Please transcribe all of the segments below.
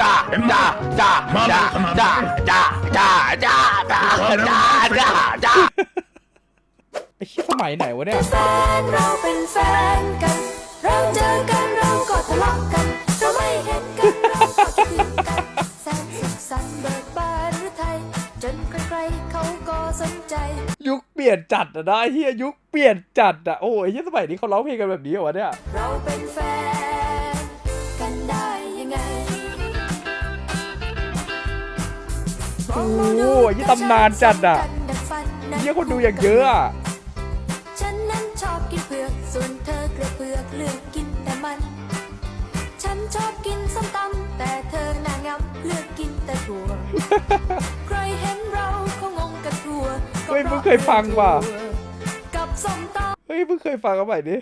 จ้าจ้าจ้าจ้าจ้าจ้าจ้าจ้าจ้าจ้าจ้าจ้าไอ้เหี้ยสมัยไหนวะเนี่ยแฟนเราเป็นแฟนกัน เราเจอกันเราก็ทะเลาะกันเราไม่เห็นกันเราก็คิดถึงกันแสนสุขสันต์เบิกบานหรือไทย จนใครๆเขาก็สนใจ ยุคเปลี่ยนจัดอะนะไอ้เฮียยุคเปลี่ยนจัดอะโอ้ยไอ้เฮียสมัยนี้เขาร้องเพลงกันแบบนี้เหรอวะเนี่ย เราเป็นแฟนกัน โอ้โหไอ้เหี้ยตำนานจัดอะเฮียคนดูอย่างเยอะอะฉันนั้นชอบกินเผือกส่วนเธอกระเพือกเลือกกินแต่มัน ฉันชอบกินส้มตำแต่เธอหน้างำเลือกกินแต่ถั่วใครเห็นเราเขางงกันทั่วก็เฮ้ยพมึงราะเคยฟังว่ะกับส้มตำเฮ้ยเพิ่งเคยฟังกันใหม่ดิ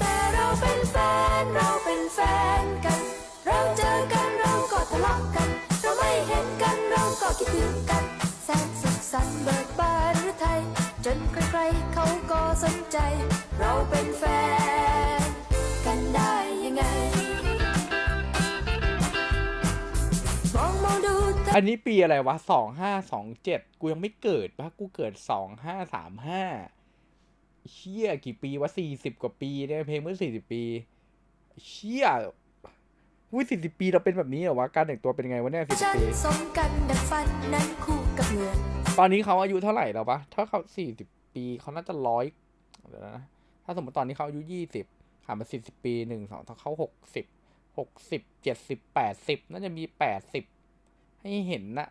แต่เราเป็นแฟนเราเป็นแฟนกัน เราเจอกันเราก็ทะเลาะกันเราไม่เห็น ก็คิดถึงกันแสนสุขสันต์เบิกบานหรือไทย จนใครๆเขาก็สนใจ เราเป็นแฟน กันได้ยังไง มองมองดูเธอ อันนี้ปีอะไรวะสองห้าสองเจ็ดกูยังไม่เกิดปะกูเกิดสองห้าสามห้าเชี่ยกี่ปีวะสี่สิบกว่าปีเนี่ยเพลงเมื่อสี่สิบปี เชี่ย วุ้ยสี่สิบปีเราเป็นแบบนี้เหรอวะ การแต่งตัวเป็นไงวะเนี่ยสี่สิบฉันปีสมกันดังฟันนั้นคู่กับเหงื่อตอนนี้เขาอายุเท่าไหร่แล้วปะถ้าเขาสี่สิบปีเขาน่าจะร้อยเดี๋ยวนะ ถ้าสมมติตอนนี้เขาอายุยี่สิบผ่านมาสี่สิบปีหนึ่งสองถ้าเขาหกสิบหกสิบเจ็ดสิบแปดสิบน่าจะมีแปดสิบให้เห็นนะ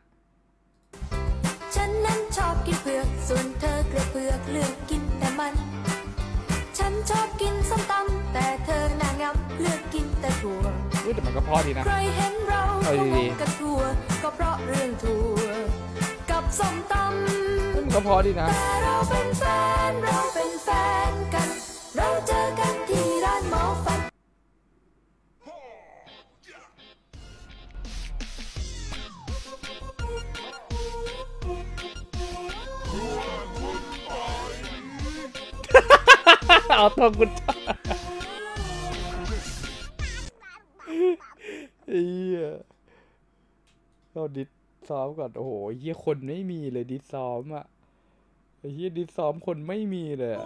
ฉันนั้นชอบกินเผือกส่วนเธอกระเพือกเลือกกินแต่มัน ฉันชอบกินส้มตำแต่เธอหน้างำเลือกกินแต่ถั่วอุ้ยแต่มันก็เพอดีนะ ใครเห็นเราเอาเขาดีงๆงกันทั่วก็เพราะเรื่องถั่วกับส้มตมันก็เพอดีนะำแต่เราเป็นแฟนเราเป็นแฟน เอาทองกุญแจเฮียเราดิสซ้อมก่อน โอ้โหเฮียคนไม่มีเลยดิสซ้อมอะไอ้เฮียดิสซ้อมคนไม่มีเลยอะ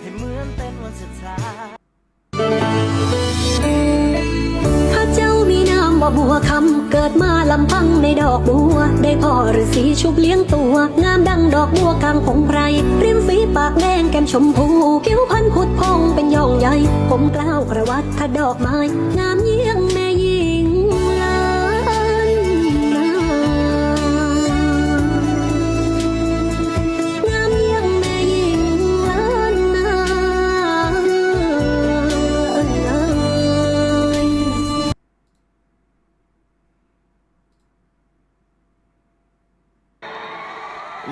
ให้เหมือนเป็นวันสุดท้าย ว่าบัวคำเกิดมาลำพังในดอกบัว ได้พ่อฤาษีชุบเลี้ยงตัว งามดังดอกบัวกลางองไพรริมฝีปากแดงแก้มชมพูผิวพรรณผุดพองเป็นย่องใหญ่ ผมกล้าวกระวัดทัดดอกไม้งามยิ่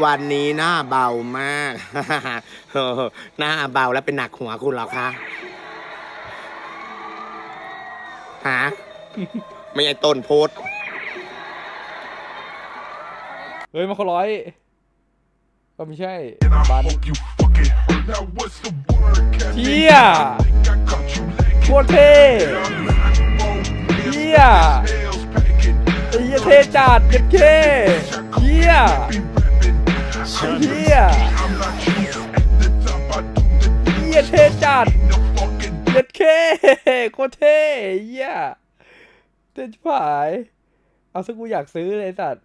วันนี้หน้าเบามาก หน้าเบาแล้วเป็นหนักหัวคุณหรอคะฮะไม่ใช่ต้นโพสเฮ้ยมาเขาร้อย ก็ไม่ใช่บันเฮียโคตรเท่เฮียไอ้เฮียเท่จัดเจ็ดเคเฮีย เฮียเฮียเท่จัดเจ็ดเคโคตรเท่เฮียเท่ชิบหาย เอาซะกูอยากซื้อเลยสัตว์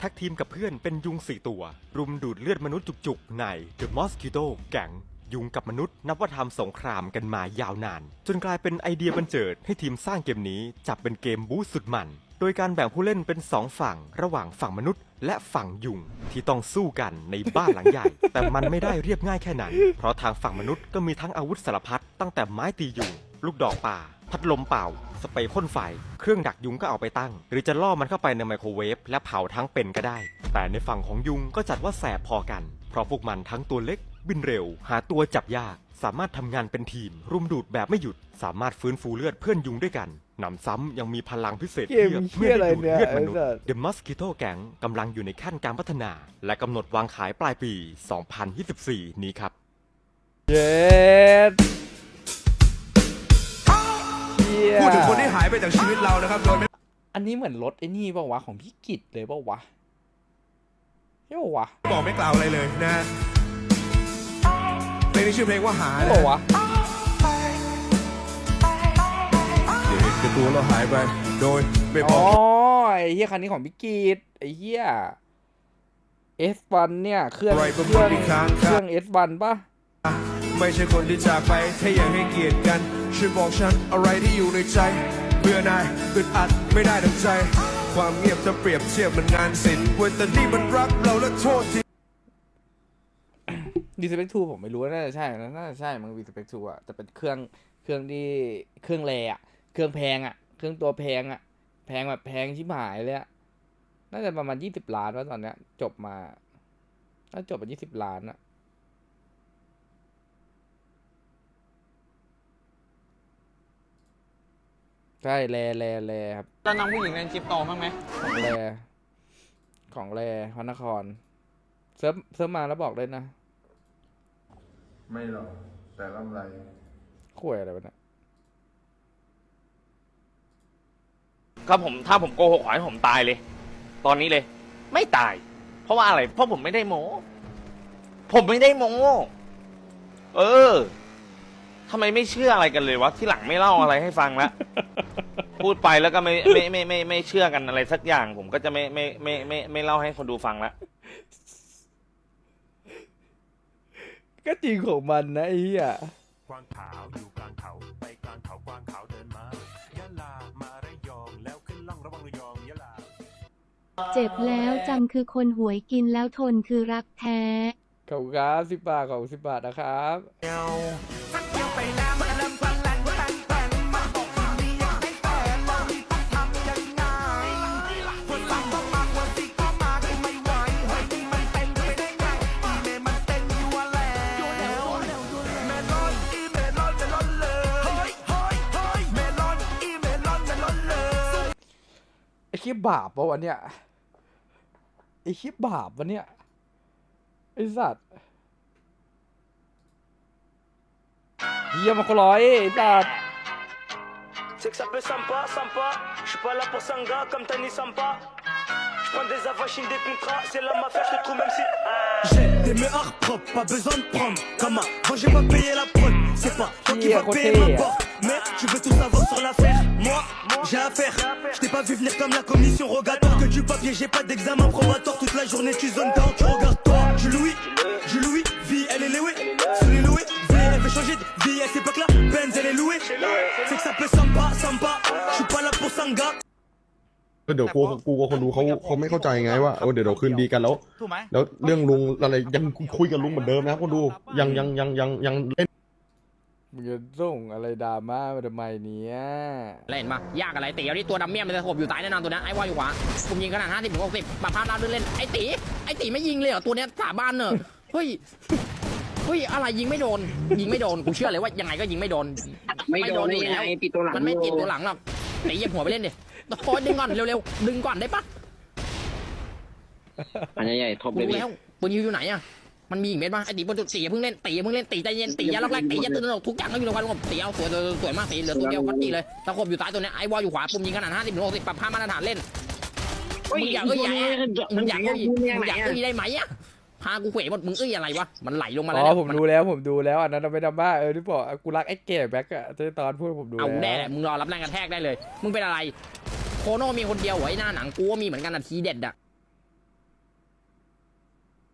ท็กทีมกับเพื่อนเป็นยุง4ตัว รุมดูดเลือดมนุษย์จุกๆ ใน The Mosquito Gang ยุงกับมนุษย์นับว่าทำสงครามกันมายาวนาน จนกลายเป็นไอเดียบันเจิดให้ทีมสร้างเกมนี้จับเป็นเกมบู๊สุดมัน โดยการแบ่งผู้เล่นเป็น 2 ฝั่ง ระหว่างฝั่งมนุษย์ และฝั่งยุงที่ต้องสู้กันในบ้านหลังใหญ่ แต่มันไม่ได้เรียบง่ายแค่นั้น เพราะทางฝั่งมนุษย์ก็มีทั้งอาวุธสารพัดตั้งแต่ไม้ตียุง ลูกดอกป่า พัดลมเป่า สเปรย์พ่นไฟ เครื่องดักยุงก็เอาไปตั้ง หรือจะล่อมันเข้าไปในไมโครเวฟและเผาทั้งเป็นก็ได้ แต่ในฝั่งของยุงก็จัดว่าแสบพอกัน เพราะพวกมันทั้งตัวเล็ก บินเร็ว หาตัวจับยาก สามารถทำงานเป็นทีม รุมดูดแบบไม่หยุด สามารถฟื้นฟูเลือดเพื่อนยุงด้วยกัน หนำซ้ำยังมีพลังพิเศษเกมเหี้ยอะไรเลือดมนุษย์เดอะมัสกิโตแก๊งกำลังอยู่ในขั้นการพัฒนา และกำหนดวางขายปลายปี 2024 นี้ครับ เย็ดพูดถึงคนที่หายไปจากชีวิตเรานะครับโดยไม่อันนี้เหมือนรถไอ้นี่เปล่าวะของพี่กิจเลยเปล่าวะใช่เปล่าวะบอกไม่กล่าวอะไรเลยนะฮะเพลงนี้ชื่อเพลงว่าหาใช่นป่าวะ แต่ตัวเราหายไปโดยไม่บอ๋ออกไอ้เหี้ยคันนี้ของพี่กิจไอ้เหี้ย S1 เนี่ยเครื่องอะไรเคบนรื่องอีกครั้งเครื่อง S1 ป่ะ ไม่ใช่คนที่จากไปถ้าอยากให้เกียรติกันช่วยบอกฉันอะไรที่อยู่ในใจเพื่อนายอึดอัดไม่ได้ดังใจ ความเงียบจะเปรียบเทียบมันงานศิลป์เว้ยแต่นี่มันรักเราและโทษที่ดีสเปกทูผมไม่รู้ว่าน่าจะใช่นะน่าจะใช่มั้งดีสเปกทูอะจะเป็นเครื่องเครื่องที่เครื่องแรอะ เครื่องแพงอะ เครื่องตัวแพงอะ แพงแบบแพงชิบหายเลยอะ น่าจะประมาณยี่สิบล้านว่าตอนเนี้ย จบมาถ้าจบมายี่สิบล้านอะใช่แลแลแลครับแล้วน้องผู้หญิงเล่นคริปโตบ้างไหมของแรของแรพระนครเซิร์ฟเซิร์ฟมาแล้วบอกเลยนะ ไม่หรอกแต่ร่ำไรข่วยอะไรวะเนี่ย ก็ผมถ้าผมโกหกขอให้ผมตายเลย ตอนนี้เลย ไม่ตาย เพราะว่าอะไร เพราะผมไม่ได้โม้ผมไม่ได้โม้เออทำไมไม่เชื่ออะไรกันเลยวะที่หลังไม่เล่าอะไรให้ฟังละ พูดไปแล้วก็ไม่ไม่ไม่ไม่ไม่เชื่อกันอะไรสักอย่าง ผมก็จะไม่ไม่ไม่ไม่ไม่เล่าให้คนดูฟังละ ก็จริงของมันนะไอ้เหี้ยกวางขาวอยู่ เจ็บแล้วจำคือคนหวยกินแล้วทนคือรักแท้ ขอบคุณครับสิบบาทขอบคุณสิบบาทนะครับไอ้เคียบาปปะวะเนี่ยไอ้เคียบาปวะเนี่ยไอ้สัตว์เยี่ยมมาคนร้อยไอ้สัตว์ C'est que ça peut sympa, sympa. Je suis pas là pour Sanga comme Tani Sampa. Je prends des avachines, des contrats, c'est la mafia, je te trouve même si. J'ai des meurs propres, pas besoin de prendre. Comme avant, j'ai pas payé la prod. C'est pas toi qui Yeah, vas payer côté. ma porte. Mais tu veux tout savoir sur l'affaire. Moi, j'ai affaire. Je t'ai pas vu venir comme la commission rogatoire. Que du papier, j'ai pas d'examen probatoire. Toute la journée, tu zones down, tu regardes toi. Je louis, je louis, vie, elle est louée. Sous les loués, vie, elle veut changer de vie à cette époque-là. Benz, elle est louée. C'est que ça peut sympa, sympa. Je suis pas là pour Sanga. ก็เดี๋ยวกลัวกลัวคนดูเขาเขาไม่เข้าใจไงว่าเออเดี๋ยวเราคืนดีกันแล้ว ถูกไหม แล้วเรื่องลุงอะไรยังคุยกับลุงเหมือนเดิมนะคนดูยังยังยังยังยังเล่น มึงจะส่งอะไรดราม่ามาทำไมเนี่ยเล่นมายากอะไรตีเอาที่ตัวดำเมียมมันจะขบอยู่ซ้ายแน่นอนตัวนั้นไอ้วอลอยู่ขวาผมยิงขนาดห้าสิบถึงหกสิบปรับภาพดาวเล่นๆไอ้ตีไอ้ตีไม่ยิงเลยเหรอตัวเนี้ยสาบานเนอะเฮ้ยเฮ้ยอะไรยิงไม่โดน ยิงไม่โดนกูเชื่อเลยว่ายังไงก็ยิงไม่โดน ไม่โดนอยู่แล้วนี่ไงติดตัวหลังมันไม่อยู่ติดตัวหลังหรอกตีเหยียบหัวไปเล่นดิโอ้ยดึงก่อนเร็วๆดึงก่อนได้ปะอันใหญ่ๆทบกูเลยรู้พี่แล้วปืนยิวอยู่ไหนอะ มันมีอีกเม็ดปะไอ้ตีบนจุดตีอย่าเพิ่งเล่นตีอย่าเพิ่งเล่นตีใจเย็นตีอยาล็อกแรกตีอยาตื่นตระหนกทุกอย่างก็อยู่ในความสงบตีเอาสวยสวยสวยมากตีเหลือตัวเดียวก็ตีเลยตะขบอยู่ซ้ายตัวเนี้ยไอ้วอลอยู่ขวาปุ่มยิงขนาดห้าสิบถึงหกสิบปรับภาพมาตรฐานเล่นมึงอยากเอ้ยอยากมึงอยากเอ้ยมึงอยากเอ้ยได้ไหมอะพากูเขวหมดมึงเอ้ยอะไรวะมันไหลลงมาอ๋แล้วอเนี่ยผมดูแล้วผมดูแล้วอันนั้นนะไม่ดราม่าเออที่บอกกูรักไอ้เก๋แบ็กอะที่ตอนพูดผมดูเอาแล้วแน่แหละมึงรอรับแรงกระแทกได้เลย มึงเป็นอะไรโคโน่มีคนเดียวเหรอไอ้หน้าหนังกูก็มีเหมือนกันนะทีเด็ดอะ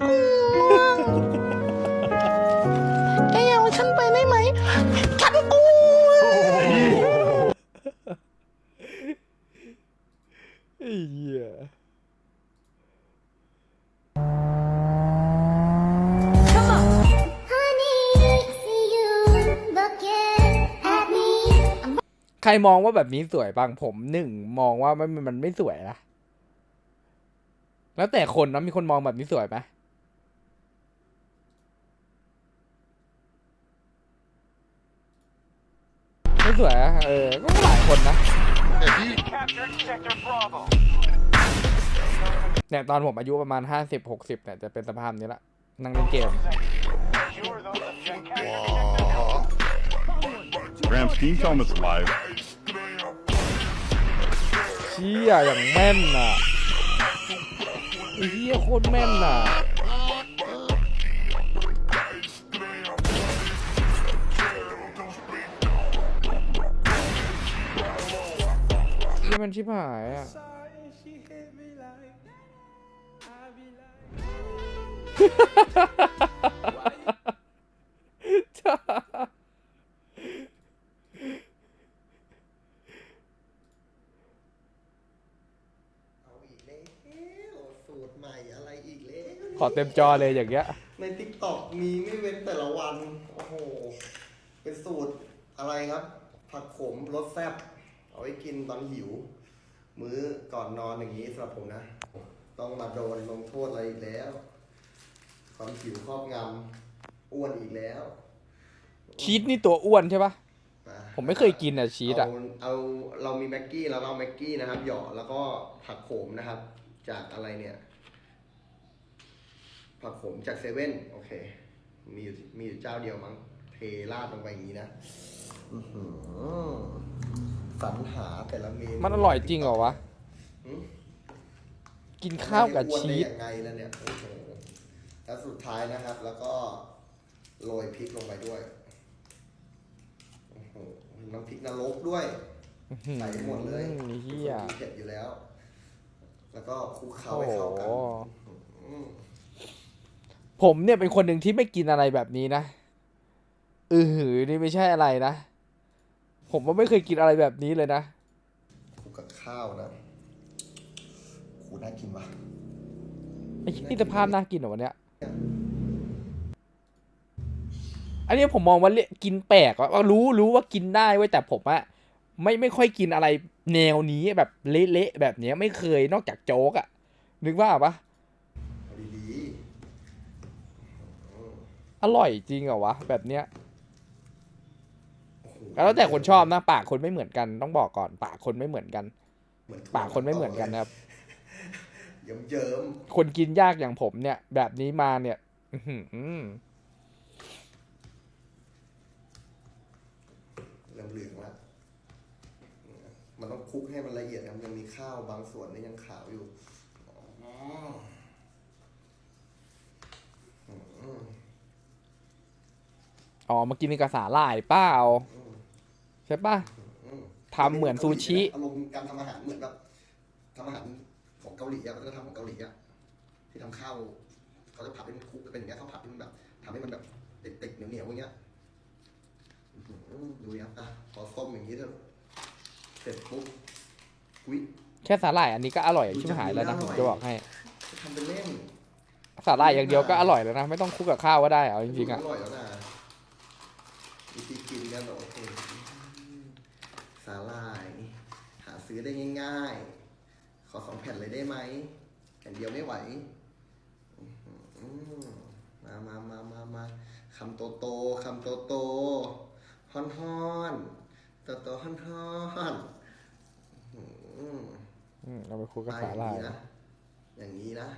แกอย่าเอาฉันไปได้ไหม ฉันกลัวไอ้เหี้ยใครรมองว่าแบบนี้สวยบ้างผมหนึ่งมองว่ามันมันไม่สวยนะแล้วแต่คนนะมีคนมองแบบนี้สวยไหม สวยอะเออ ก็หลายคนนะเนี่ยตอนผมอายุประมาณห้าสิบหกสิบเนี่ยจะเป็นสภาพนี้ละ นั่งเล่นเกม Rams, can you tell him it's live? เชี่ยอย่างแม่นอะไอ้เชี่ยโคตรแม่นอะ มันชิบหายอะเอาอีกแล้วสูตรใหม่อะไรอีกแล้วขอเต็มจอเลยอย่างเงี้ย ในทิกตอกมีไม่เว้นแต่ละวัน โอ้โห เป็นสูตรอะไรครับ ผักขมรสแซ่บ เอาไว้กินตอนหิว มื้อก่อนนอนอย่างนี้สำหรับผมนะ ต้องมาโดนลงโทษอะไรอีกแล้ว ความหิวครอบงำอ้วนอีกแล้วชีสนี่ตัวอ้วนใช่ปะอะผมไม่เคยกินอะชีสอะเอาเอาเรามีแม็กกี้แล้วเราเอาแม็กกี้นะครับเหยาะแล้วก็ผักโขมนะครับ จากอะไรเนี่ย ผักโขมจากเซเว่นโอเค มีอยู่มีอยู่เจ้าเดียวมั้งเทราดลงไปอย่างนี้นะ อื้อหือ สรรหาแต่ละเมนูมันอร่อยจริงเหรอวะ หืมกินข้าวกับไม่ได้อ้นชีได้สยังไงแล้วเนี่ยโอ้โหแล้วสุดท้ายนะครับ แล้วก็โรยพริกลงไปด้วยโอ้โหน้ำพริกนรกด้วย ใส่หมดเลยอืมเฮียเผ็ดอยู่แล้ว แล้วก็คลุกเคล้าโอ้ให้โหเข้ากันอืมผมเนี่ยเป็นคนหนึ่งที่ไม่กินอะไรแบบนี้นะ อือหือนี่ไม่ใช่อะไรนะ ผมว่าไม่เคยกินอะไรแบบนี้เลยนะคลุกกับข้าวนะโหน่ากินว่ะไอ้นี่สภาพน่ากินเหรอวะเนี่ยอันนี้ผมมองว่าเรียกกินแปลกอะว่ารู้รู้ว่ากินได้เว้ยแต่ผมอะไม่ไม่ค่อยกินอะไรแนวนี้แบบเละๆแบบเนี้ยไม่เคยนอกจากโจ๊กอะนึกว่าปะเอาดีอร่อยจริงเหรอวะแบบเนี้ย ๆโอ้โหแล้วแต่คนชอบนะปากคนไม่เหมือนกันต้องบอกก่อนปากคนไม่เหมือนกันเหมือนถั่วปากคนไม่เหมือนกันนะครับเยิ้มเยิ้มคนกินยากอย่างผมเนี่ย แบบนี้มาเนี่ยอื้อหือเหลืองเหลืองๆละมันต้องคลุกให้มันละเอียดครับยังมีข้าวบางส่วนนี่ยังขาวอยู่อ๋ออืมอ๋อมากินกับสาหร่ายเปล่าใช่ปะอืมทำเหมือนซูชิ อารมณ์การทำอาหารเหมือนแบบทำอาหารของเกาหลีอะเขาจะทำของเกาหลีอะที่ทำข้าวเขาจะผัดเป็นคลุกเป็นอย่างเงี้ยเขาผัดเป็นแบบทำให้มันแบบติดๆเหนียวๆอย่างเงี้ยอื้อหือดูนะอะพอส้มอย่างนี้เถอะเสร็จปุ๊บอุ้ยแค่สาหร่ายอันนี้ก็อร่อยชิบหายแล้วนะดูผมจะจะดูบอกให้ทำเป็นเล่นสาหร่ายอย่างเดียวก็อร่อยแล้วนะ ไม่ต้องคลุกกับข้าวก็ได้เอาจริงๆอะอร่อยแล้วนะวิธีกินกันแบบโอเค สาหร่าย หาซื้อได้ง่าย ๆ ขอสองแผ่นเลยได้ไหมแผ่นเดียวไม่ไหวอื้อหือมามามามามาคำโตโตๆคำโตโตฮอนฮอนโตโตฮอนฮอนอื้อหืออืมเอาไปคลุกกับไปสาหร่ายอย่างนี้นะ อย่างนี้นะ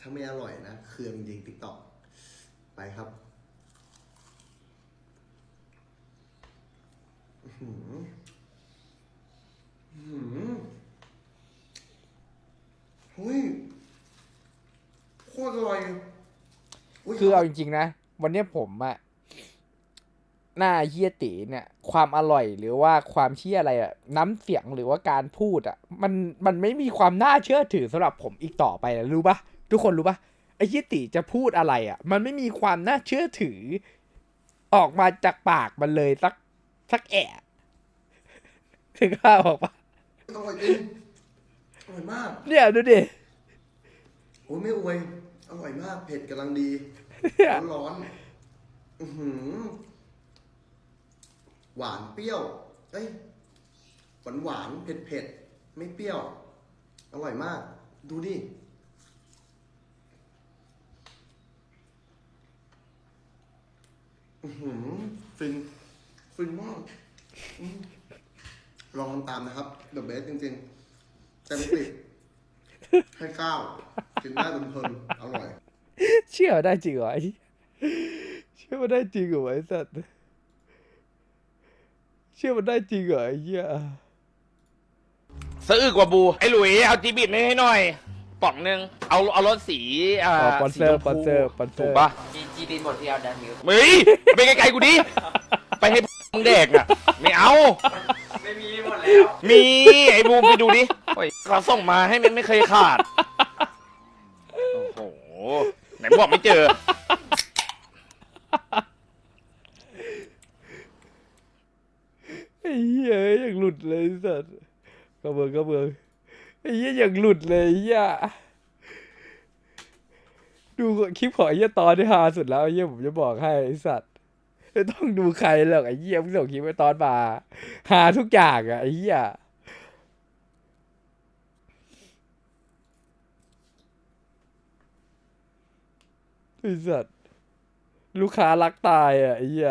ถ้าไม่อร่อยนะ เครืองจริงติ๊กต็อกไปครับอื้อหืออื้อหือ เฮ้ยโคตรอร่อยยคือเอาจริงๆนะ วันเนี้ยผมอะหน้าเฮียตีเนี่ย ความอร่อยหรือว่าความเชี่ยอะไรอะน้ำเสียงหรือว่าการพูดอะมันมันไม่มีความน่าเชื่อถือสำหรับผมอีกต่อไปแล้วรู้ปะทุกคนรู้ปะไอ้เฮียตีจะพูดอะไรอะมันไม่มีความน่าเชื่อถือ ออกมาจากปากมันเลยสัก สักแอะถึงข้าวบอกปะอร่อยจริงอร่อยมาก เนี่ยดูดิ โอ้ยไม่อวย อร่อยมาก เผ็ดกำลังดีเนี่ยร้อนๆอื้อหือหวานเปรี้ยว เอ้ย หวานหวานๆเผ็ดเผ็ดๆไม่เปรี้ยว อร่อยมาก ดูดิ อื้อหือฟิน ฟินมากอืมลองทำตามนะครับเดอะเบสจริงๆเต็มสิบให้เก้ากินได้เพลินๆอร่อย เชื่อได้จริงเหรอไอ้เหี้ยเชื่อมันได้จริงเหรอไอ้สัตว์เชื่อมันได้จริงเหรอไอ้เหี้ยสะอึกกว่าบู ไอ้หลุย เอาจีบิดมาให้หน่อยป่องหนึง เอาเอารถสีอ่าอ๋อปอนเซอร์สีชมปอนเซอร์ปอนเซอร์ถูกปะจีดีหมดที่เอาดันมิว เฮ้ยไปไกลๆกูดิ ไปให้ มึงแดกอะ ไม่เอา ไม่มีหมดแล้ว มีไอ้บูมไปดูดิโอ้ยเขาส่งมาให้ไม่ไม่เคยขาด โอ้โห ไหนบอกไม่เจอ ไอ้เหี้ยอย่างหลุดเลยสัตว์กระเบืองกระเบืองไอ้เหี้ยอย่างหลุดเลยไอ้เหี้ยดูคลิปของไอ้เหี้ยตอนที่ฮาสุดแล้วไอ้เหี้ยผมจะบอกให้ไอ้สัตว์ ไม่ต้องดูใครหรอกไอ้เหี้ยมึงส่งคลิปไปตอนมาหาทุกอย่างอะไอ้เหี้ยไอ้สัตว์ลูกค้ารักตายอะไอ้เหี้ย